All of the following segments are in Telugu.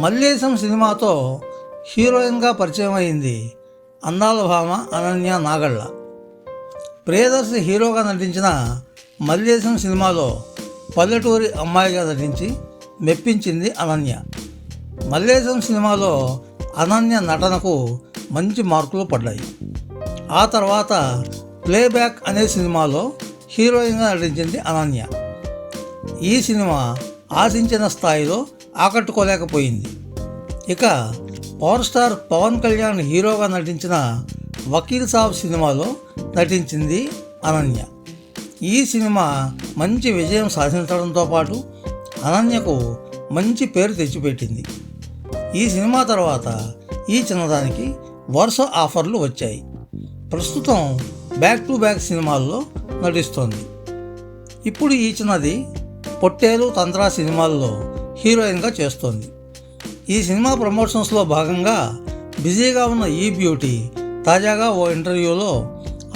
మల్లేశం సినిమాతో హీరోయిన్గా పరిచయం అయింది అందాల భామ అనన్య నాగళ్ళ. ప్రియదర్శి హీరోగా నటించిన మల్లేశం సినిమాలో పల్లెటూరి అమ్మాయిగా నటించి మెప్పించింది అనన్య. మల్లేశం సినిమాలో అనన్య నటనకు మంచి మార్కులు పడ్డాయి. ఆ తర్వాత ప్లేబ్యాక్ అనే సినిమాలో హీరోయిన్గా నటించింది అనన్య. ఈ సినిమా ఆశించిన స్థాయిలో ఆకట్టుకోలేకపోయింది. ఇక పవర్ స్టార్ పవన్ కళ్యాణ్ హీరోగా నటించిన వకీల్ సాబ్ సినిమాలో నటించింది అనన్య. ఈ సినిమా మంచి విజయం సాధించడంతో పాటు అనన్యకు మంచి పేరు తెచ్చిపెట్టింది. ఈ సినిమా తర్వాత ఈ చిన్నదానికి వరుస ఆఫర్లు వచ్చాయి. ప్రస్తుతం బ్యాక్ టు బ్యాక్ సినిమాల్లో నటిస్తోంది. ఇప్పుడు ఈ చిన్నది పొట్టేలు తంత్ర సినిమాల్లో హీరోయిన్గా చేస్తోంది. ఈ సినిమా ప్రమోషన్స్లో భాగంగా బిజీగా ఉన్న ఈ బ్యూటీ తాజాగా ఓ ఇంటర్వ్యూలో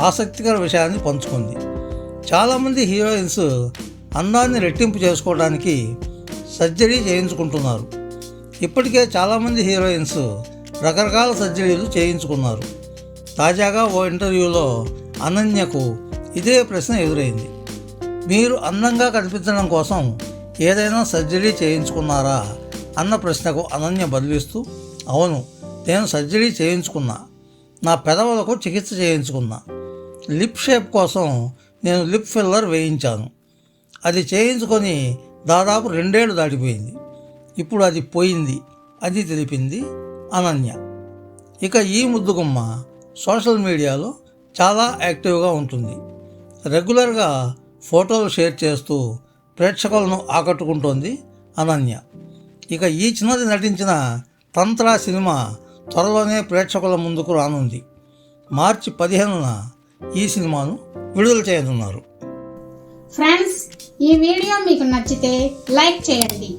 ఆసక్తికర విషయాన్ని పంచుకుంది. చాలామంది హీరోయిన్స్ అందాన్ని రెట్టింపు చేసుకోవడానికి సర్జరీ చేయించుకుంటున్నారు. ఇప్పటికే చాలామంది హీరోయిన్స్ రకరకాల సర్జరీలు చేయించుకున్నారు. తాజాగా ఓ ఇంటర్వ్యూలో అనన్యకు ఇదే ప్రశ్న ఎదురైంది. మీరు అందంగా కనిపించడం కోసం ఏదైనా సర్జరీ చేయించుకున్నారా? అన్న ప్రశ్నకు అనన్య బదిలిస్తూ అవును నేను సర్జరీ చేయించుకున్నా. నా పెదవులకు చికిత్స చేయించుకున్నా. లిప్ షేప్ కోసం నేను లిప్ ఫిల్లర్ వేయించాను. అది చేయించుకొని దాదాపు రెండేళ్ళు దాటిపోయింది. ఇప్పుడు అది పోయింది అది తెలిపింది అనన్య. ఇక ఈ ముద్దుగుమ్మ సోషల్ మీడియాలో చాలా యాక్టివ్గా ఉంటుంది. రెగ్యులర్గా ఫోటోలు షేర్ చేస్తూ ప్రేక్షకులను ఆకట్టుకుంటోంది అనన్య. ఇక ఈ చిన్నది నటించిన తంత్ర సినిమా త్వరలోనే ప్రేక్షకుల ముందుకు రానుంది. మార్చి పదిహేనున ఈ సినిమాను విడుదల చేయనున్నారు. ఫ్రెండ్స్ ఈ వీడియో మీకు నచ్చితే లైక్ చేయండి.